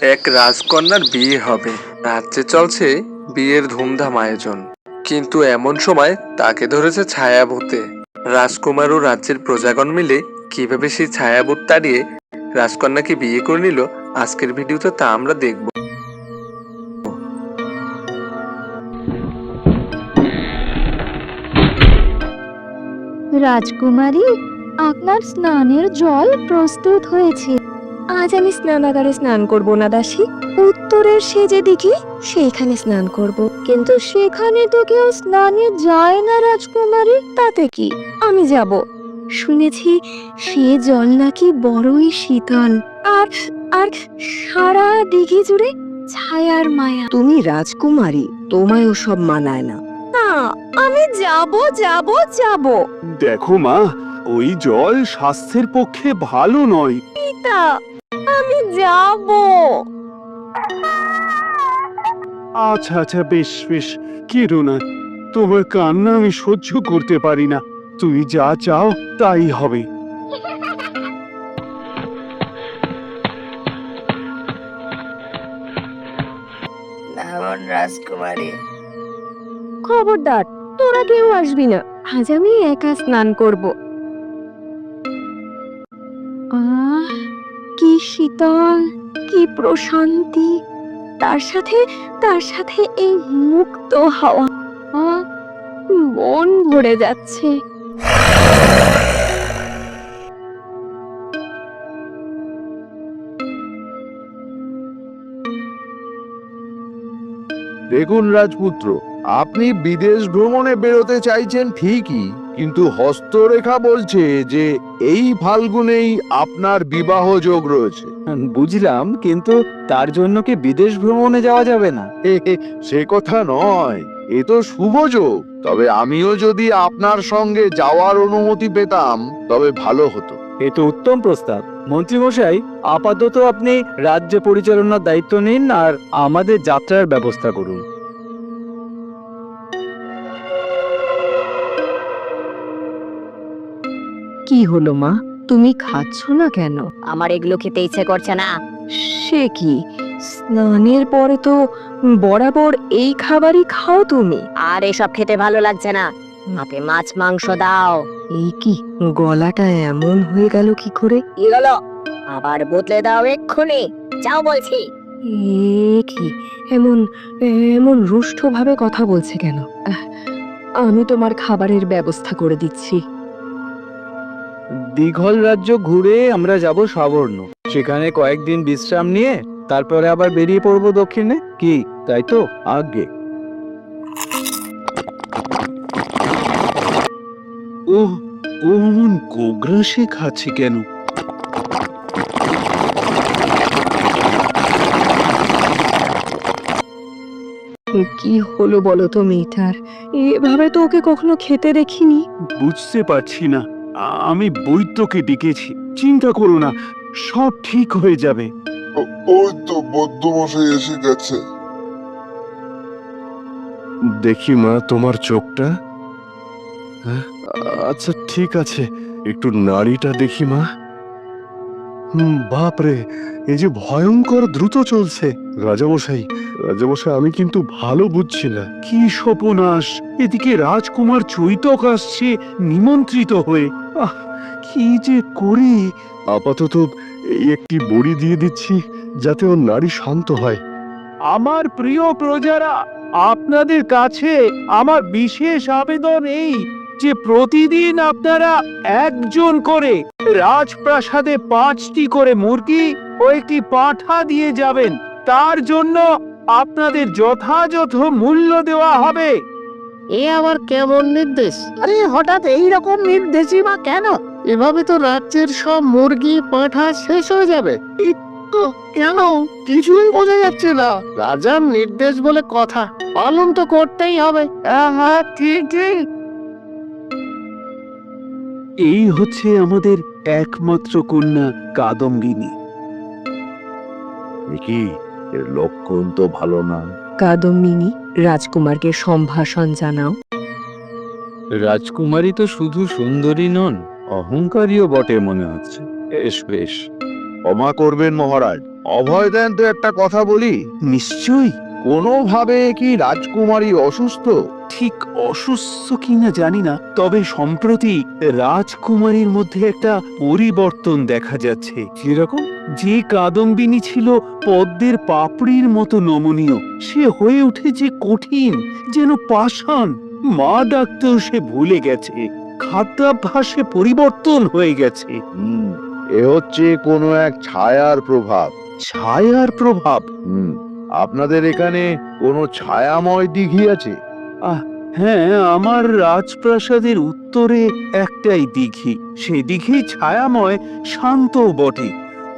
এক রাজকন্যার বিয়ে হবে। রাজ্যে চলছে বিয়ের ধুমধাম আয়োজন। কিন্তু এমন সময় তাকে ধরেছে ছায়াভূতে। রাজকুমার ও রাজ্যের প্রজাগণ মিলে কীভাবে সেই ছায়াভূত তাড়িয়ে রাজকন্যাকে বিয়ে করে নিল, আজকের ভিডিওতে তা আমরা দেখব। রাজকুমারী, আপনার স্নানের জল প্রস্তুত হয়েছে। আজ আমি স্নানাগারে স্নান করব না দাসী। উত্তরের সে যে দিকে সেইখানে স্নান করব। কিন্তু সেখানে তো কেউ স্নানে যায় না রাজকুমারী। তাতে কি? আমি যাব। শুনেছি সে জল নাকি বড়ই শীতল। আর আর সারা দিঘি জুড়ে ছায়ার মায়া। তুমি রাজকুমারী তোমায় সব মানায় না। না আমি যাব যাব যাব। দেখো মা ওই জল স্বাস্থ্যের পক্ষে ভালো নয়। পিতা আমি যাব? আচ্ছা আচ্ছা বেশ বেশ। কেরো না। তোমার কান্না আমি সহ্য করতে পারি না। তুমি যা চাও তাই হবে। রাজকুমারী। খবরদার তোরা কেউ আসবি না। আজ আমি একা স্নান করব। শীতল, কি প্রশান্তি। তার সাথে তার সাথে এই মুক্ত হাওয়া। মন ভরে যাচ্ছে। দেখুন রাজপুত্র, আপনি বিদেশ ভ্রমণে বেরোতে চাইছেন ঠিকই। কিন্তু হস্তরেখা বলছে যে এই ফাল্গুনেই আপনার বিবাহ যোগ রয়েছে। বুঝলাম কিন্তু তার জন্য কি বিদেশ ভ্রমণে যাওয়া যাবে না? সে কথা নয়। এ তো শুভ যোগ। তবে আমিও যদি আপনার সঙ্গে যাওয়ার অনুমতি পেতাম তবে ভালো হতো। এ তো উত্তম প্রস্তাব। মন্ত্রী মশাই আপাতত আপনি রাজ্য পরিচালনার দায়িত্ব নিন আর আমাদের যাত্রার ব্যবস্থা করুন। কি হলো মা? তুমি খাচ্ছ না কেন? আমার এগুলো খেতে ইচ্ছে করছে না। সে কি? স্নানের পরে তো বরাবর এই খাবারই খাও তুমি। আর এসব খেতে ভালো লাগছে না। আমাকে মাছ মাংস দাও। এই কি গলাটা এমন হয়ে গেল কি করে? কি হলো? আবার বদলে দাও এক্ষুনি। যাও বলছি। এ কি এমন এমন রুষ্ট ভাবে কথা বলছে কেন? আমি তোমার খাবারের ব্যবস্থা করে দিচ্ছি। দীঘল রাজ্য ঘুরে আমরা যাব সাবর্ণ। সেখানে কয়েকদিন বিশ্রাম নিয়ে তারপরে আবার বেরিয়ে পড়ব দক্ষিণে? কি তাই তো? আগে ও ও অমন গোগ্রাসে খাচ্ছে কেন? কি হলো বলো তো মেয়েটার? এভাবে তো ওকে কখনো খেতে দেখিনি। বুঝতে পারছি না। আমি বৈদ্যকে ডেকেছি। চিন্তা করো না সব ঠিক হয়ে যাবে। ওই তো বৌদ্ধমশাই এসে গেছে। দেখি মা তোমার চোখটা। হ্যাঁ, আচ্ছা ঠিক আছে। একটু নাড়িটা দেখি মা। হুম বাপরে এই যে ভয়ঙ্কর দ্রুত চলছে। রাজামশাই রাজামশাই আমি কিন্তু ভালো বুঝছি না। কি সপনাশ এদিকে রাজকুমার চৈতক আসছে নিমন্ত্রিত হয়ে। কি যে করি? আপাতত এই একটি বড়ি দিয়ে দিচ্ছি যাতে ওর নারী শান্ত হয়। আমার প্রিয় প্রজারা আপনাদের কাছে আমার বিশেষ আবেদন এই যে প্রতিদিন আপনারা একজন করে রাজপ্রাসাদে পাঁচটি করে মুরগি ও একটি পাঁঠা দিয়ে যাবেন। তার জন্য আপনাদের যথাযথ মূল্য দেওয়া হবে। এ আবার কেমন নির্দেশ? আরে হঠাৎ এই রকম নির্দেশই বা কেন? এভাবে তো রাজ্যের সব মুরগি পাঁঠা শেষ হয়ে যাবে। কেন? কিছুই বোঝা যাচ্ছে না। রাজার নির্দেশ বলে কথা পালন তো করতেই হবে। হ্যাঁ হ্যাঁ ঠিক ঠিক। এই হচ্ছে আমাদের একমাত্র কন্যা কাদম্বিনী। কি? এর লক্ষণ তো ভালো না। কাদম্বিনী রাজকুমারকে সম্ভাষণ জানাও। রাজকুমারী তো শুধু সুন্দরী নন অহংকারীও বটে মনে হচ্ছে। বেশ বেশ। ক্ষমা করবেন মহারাজ। অভয় দেন তো একটা কথা বলি। নিশ্চয়ই। কোনোভাবে কি রাজকুমারী অসুস্থ? ঠিক অসুস্থ কিনা জানি না তবে সম্প্রতি রাজকুমারীর মধ্যে একটা পরিবর্তন দেখা যাচ্ছে। কীরকম যে কাদম্বিনী ছিল পদ্মের পাপড়ির মতো নমনীয় সে হয়ে উঠেছে কঠিন যেন পাষাণ মা ডাকতেও সে ভুলে গেছে খাদ্যাভ্যাসে পরিবর্তন হয়ে গেছে। এ হচ্ছে কোনো এক ছায়ার প্রভাব। ছায়ার প্রভাব? হুম। আপনাদের এখানে কোনো ছায়াময় দিঘি আছে? হ্যাঁ আমার রাজপ্রাসাদের উত্তরে একটাই দিঘি। সেই দিঘি ছায়াময় শান্ত বটে।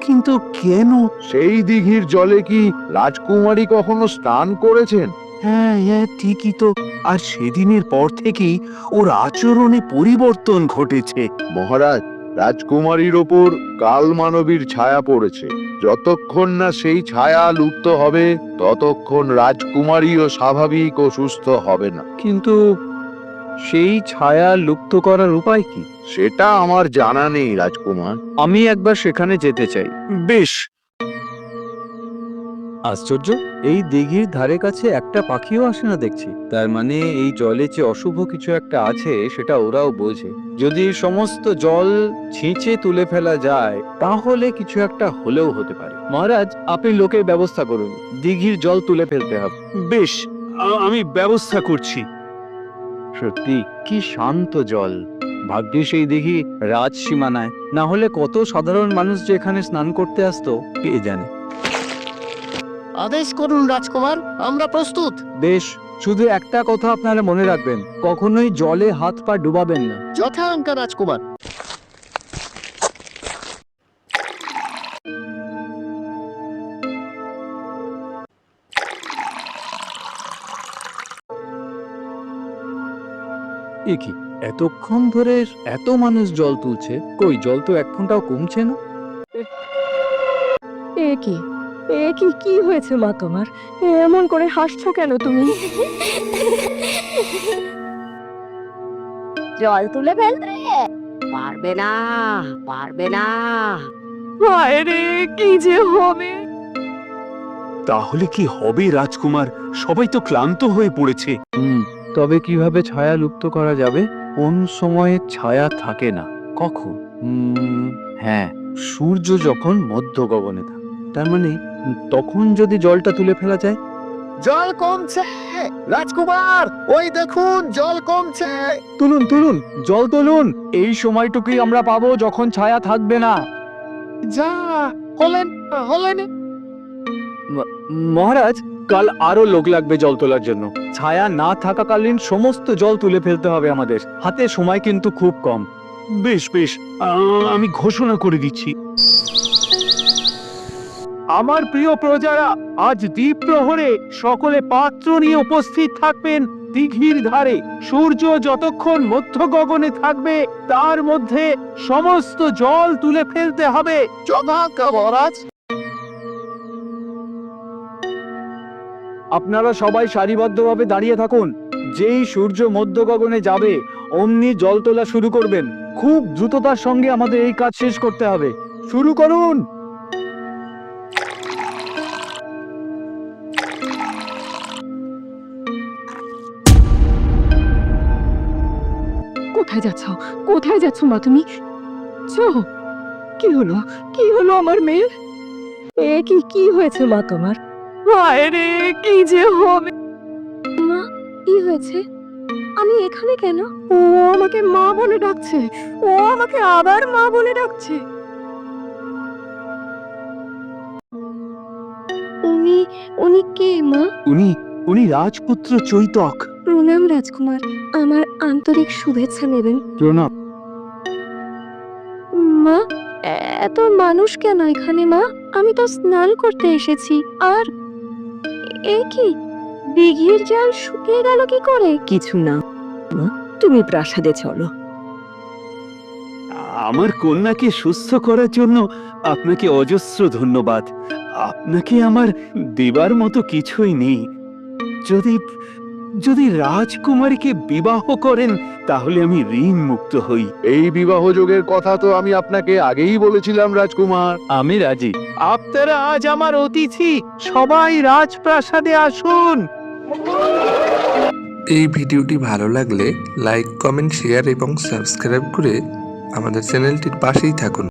কিন্তু কেন? সেই দিঘির জলে কি রাজকুমারী কখনো স্নান করেছেন? হ্যাঁ হ্যাঁ ঠিকই তো। আর সেদিনের পর থেকেই ওর আচরণে পরিবর্তন ঘটেছে। মহারাজ রাজকুমারীর ওপর কাল মানবীর ছায়া পড়েছে। যতক্ষণ না সেই ছায়া লুপ্ত হবে ততক্ষণ রাজকুমারীও স্বাভাবিক ও সুস্থ হবে না। কিন্তু সেই ছায়া লুপ্ত করার উপায় কি? সেটা আমার জানা নেই রাজকুমার। আমি একবার সেখানে যেতে চাই। বেশ আশ্চর্য এই দিঘির ধারে কাছে একটা পাখিও আসে না দেখছি। তার মানে এই জলে যে অশুভ কিছু একটা আছে সেটা ওরাও বোঝে। যদি সমস্ত জল ছিঁচে তুলে ফেলা যায় তাহলে কিছু একটা হলেও হতে পারে। মহারাজ আপনি লোকের ব্যবস্থা করুন। দিঘির জল তুলে ফেলতে হবে। বেশ আমি ব্যবস্থা করছি। সত্যি কি শান্ত জল। ভাগ্যিস এই দিঘি রাজ সীমানায় না হলে কত সাধারণ মানুষ যে এখানে স্নান করতে আসতো কে জানে। আদেশ করুন রাজকুমার। আমরা প্রস্তুত। বেশ শুধু একটা কথা আপনারা মনে রাখবেন কখনোই জলে হাত পা ডুবাবেন না। যথা আজ্ঞা রাজকুমার। এ কি এতক্ষণ ধরে এত মানুষ জল তুলছে? কই জল তো এক ঘন্টাও কমছে না? এ কি এ কি কি হয়েছে মা তোমার? এমন করে হাসছো কেন তুমি? জল তুলে ফেলতে পারবে না পারবে না। হায় রে কি যে হবে? তাহলে কি হবে রাজকুমার? সবাই তো ক্লান্ত হয়ে পড়েছে। হুম তবে কীভাবে ছায়া লুপ্ত করা যাবে? কোন সময়ে ছায়া থাকে না। কখন? হুম, হ্যাঁ সূর্য যখন মধ্য গগনে থাকে তার মানে তখন যদি জলটা তুলে ফেলা যায়? জল কমছে রাজকুমার। ওই দেখুন জল কমছে। তুলুন তুলুন জল তুলুন। এই সময়টুকুই আমরা পাবো যখন ছায়া থাকবে না। যা হলেন হলেন। মহারাজ কাল আরও লোক লাগবে জল তোলার জন্য। ছায়া না থাকাকালীন সমস্ত জল তুলে ফেলতে হবে আমাদের। হাতে সময় কিন্তু খুব কম। বেশ বেশ আমি ঘোষণা করে দিচ্ছি। আমার প্রিয় প্রজারা আজ দ্বীপ প্রহরে সকলে পাত্র নিয়ে উপস্থিত থাকবেন দিঘির ধারে। সূর্য যতক্ষণ মধ্য গগনে থাকবে তার মধ্যে সমস্ত জল তুলে ফেলতে হবে। মহারাজ। আপনারা সবাই সারিবদ্ধভাবে দাঁড়িয়ে থাকুন। যেই সূর্য মধ্য গগনে যাবে অমনি জল তোলা শুরু করবেন। খুব দ্রুততার সঙ্গে আমাদের এই কাজ শেষ করতে হবে। শুরু করুন! কোথায় যাচ্ছ? কোথায় যাচ্ছ মা তুমি? চো কি হলো? কি হলো আমার মেয়ের এ কি কি হয়েছে মা তোমার? রে কি যে হবে? মা, কি হয়েছে? আমি এখানে কেন? ও আমাকে মা বলে ডাকছে। ও আমাকে আবার মা বলে ডাকছে। উনি উনি কে মা? উনি উনি রাজপুত্র চৈতক। প্রণাম রাজকুমার আমার আন্তরিক শুভেচ্ছা নেবেন। প্রণাম। মা এত মানুষ কেন এখানে মা? আমি তো স্নান করতে এসেছি আর এ কি? দিঘির জল শুকিয়ে গেল কি করে? কিছু না মা তুমি প্রাসাদে চলো। আমার কন্যাকে সুস্থ করার জন্য আপনাকে অজস্র ধন্যবাদ। আপনাকে আমার দেবার মতো কিছুই নেই। যদি যদি রাজকুমারীকে বিবাহ করেন তাহলে আমি ঋণ মুক্ত হই। এই বিবাহ যোগের কথা তো আমি আপনাকে আগেই বলেছিলাম রাজকুমার। আমি রাজি। আপনারা আজ আমার অতিথি। সবাই রাজপ্রাসাদে আসুন। এই ভিডিওটি ভালো লাগলে লাইক কমেন্ট শেয়ার এবং সাবস্ক্রাইব করে আমাদের চ্যানেলটির পাশেই থাকুন।